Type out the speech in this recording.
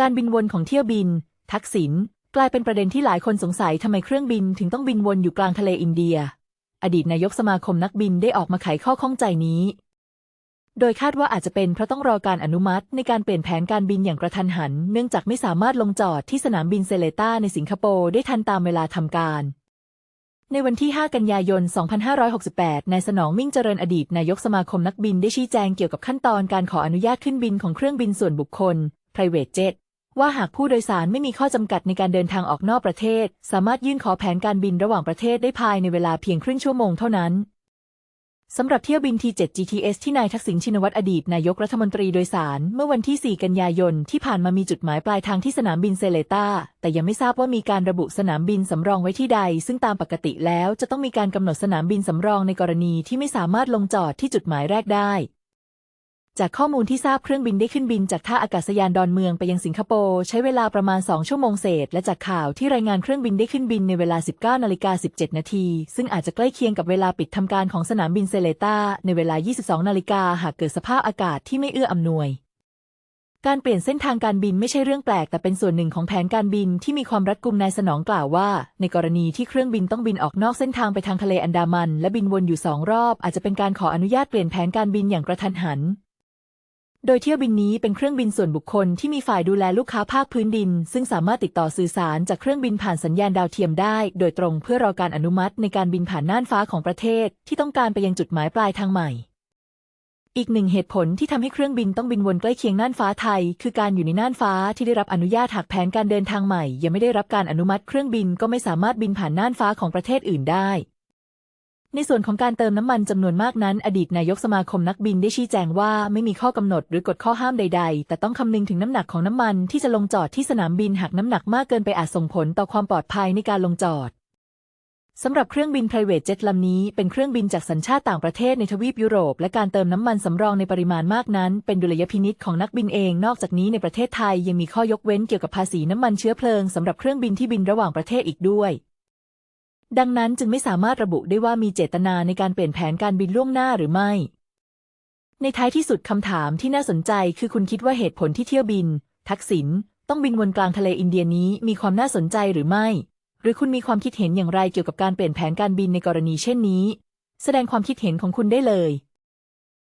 การบินวนของเที่ยวบิน ทักษิณกลายเป็นประเด็นที่หลายคนสงสัยทำไมเครื่องบินถึงต้องบินวนอยู่กลางทะเลอินเดีย อดีตนายกสมาคมนักบินได้ออกมาไขข้อข้องใจนี้ โดยคาดว่าอาจจะเป็นเพราะต้องรอการอนุมัติในการเปลี่ยนแผนการบินอย่างกระทันหัน เนื่องจากไม่สามารถลงจอดที่สนามบินเซเลตาในสิงคโปร์ได้ทันตามเวลาทำการในวันที่ 5 กันยายน 2568 นายสนองมิ่งเจริญอดีตนายกสมาคมนักบินได้ชี้แจงเกี่ยวกับขั้นตอนการขออนุญาตขึ้นบินของเครื่องบินส่วนบุคคล private jet ว่าหากผู้โดยสารไม่มีข้อจำกัดในการเดินทางออกนอกประเทศ สามารถยื่นขอแผนการบินระหว่างประเทศได้ภายในเวลาเพียงครึ่งชั่วโมงเท่านั้นสำหรับเที่ยวบิน T7 GTS ที่นายทักษิณชินวัตรอดีตนายกรัฐมนตรีโดยสาร เมื่อวันที่ 4 กันยายนที่ผ่านมามีจุดหมายปลายทางที่สนามบินเซเลตาแต่ยังไม่ทราบว่ามีการระบุสนามบินสำรองไว้ที่ใด ซึ่งตามปกติแล้วจะต้องมีการกำหนดสนามบินสำรองในกรณีที่ไม่สามารถลงจอดที่จุดหมายแรกได้ จากข้อมูลที่ทราบเครื่องบินได้ขึ้นบินจากท่าอากาศยานดอนเมืองไปยังสิงคโปร์ใช้เวลาประมาณ 2 ชั่วโมงเศษ และจากข่าวที่รายงานเครื่องบินได้ขึ้นบินในเวลา 19นาฬิกา17 นาที ซึ่งอาจจะใกล้เคียงกับเวลาปิดทำการของสนามบินเซเลตาในเวลา 22นาฬิกาหากเกิดสภาพอากาศที่ไม่เอื้ออำนวย การเปลี่ยนเส้นทางการบินไม่ใช่เรื่องแปลก แต่เป็นส่วนหนึ่งของแผนการบินที่มีความรัดกุมนายสนองกล่าวว่า ในกรณีที่เครื่องบินต้องบินออกนอกเส้นทางไปทางทะเลอันดามัน และบินวนอยู่สองรอบ อาจจะเป็นการขออนุญาตเปลี่ยนแผนการบินอย่างกระทันหัน โดยเที่ยวบินนี้เป็นเครื่องบินส่วนบุคคลที่มีฝ่ายดูแลลูกค้าภาคพื้นดิน ซึ่งสามารถติดต่อสื่อสารจากเครื่องบินผ่านสัญญาณดาวเทียมได้ โดยตรงเพื่อรอการอนุมัติในการบินผ่านน่านฟ้าของประเทศ ที่ต้องการไปยังจุดหมายปลายทางใหม่ อีกหนึ่งเหตุผลที่ทำให้เครื่องบินต้องบินวนใกล้เคียงน่านฟ้าไทย คือการอยู่ในน่านฟ้าที่ได้รับอนุญาตหากแผนการเดินทางใหม่ ยังไม่ได้รับการอนุมัติเครื่องบินก็ไม่สามารถบินผ่านน่านฟ้าของประเทศอื่นได้ ในส่วนของการเติมน้ำมันจำนวนมากนั้น อดีตนายกสมาคมนักบินได้ชี้แจงว่าไม่มีข้อกำหนดหรือกฎข้อห้ามใด ๆ แต่ต้องคำนึงถึงน้ำหนักของน้ำมันที่จะลงจอดที่สนามบินหากน้ำหนักมากเกินไปอาจส่งผลต่อความปลอดภัยในการลงจอดสำหรับเครื่องบิน private jet ลำนี้เป็นเครื่องบินจากสัญชาติต่างประเทศในทวีปยุโรป และการเติมน้ำมันสำรองในปริมาณมากนั้น เป็นดุลยพินิษของนักบินเอง นอกจากนี้ในประเทศไทยยังมีข้อยกเว้นเกี่ยวกับภาษีน้ำมันเชื้อเพลิงสำหรับเครื่องบินที่บินระหว่างประเทศอีกด้วย ดังนั้นจึงไม่สามารถระบุได้ว่ามีเจตนาในการเปลี่ยนแผนการบินล่วงหน้าหรือไม่ ในท้ายที่สุดคำถามที่น่าสนใจคือคุณคิดว่าเหตุผลที่เที่ยวบิน ทักษิณต้องบินวนกลางทะเลอินเดียนี้มีความน่าสนใจหรือไม่ หรือคุณมีความคิดเห็นอย่างไรเกี่ยวกับการเปลี่ยนแผนการบินในกรณีเช่นนี้ แสดงความคิดเห็นของคุณได้เลย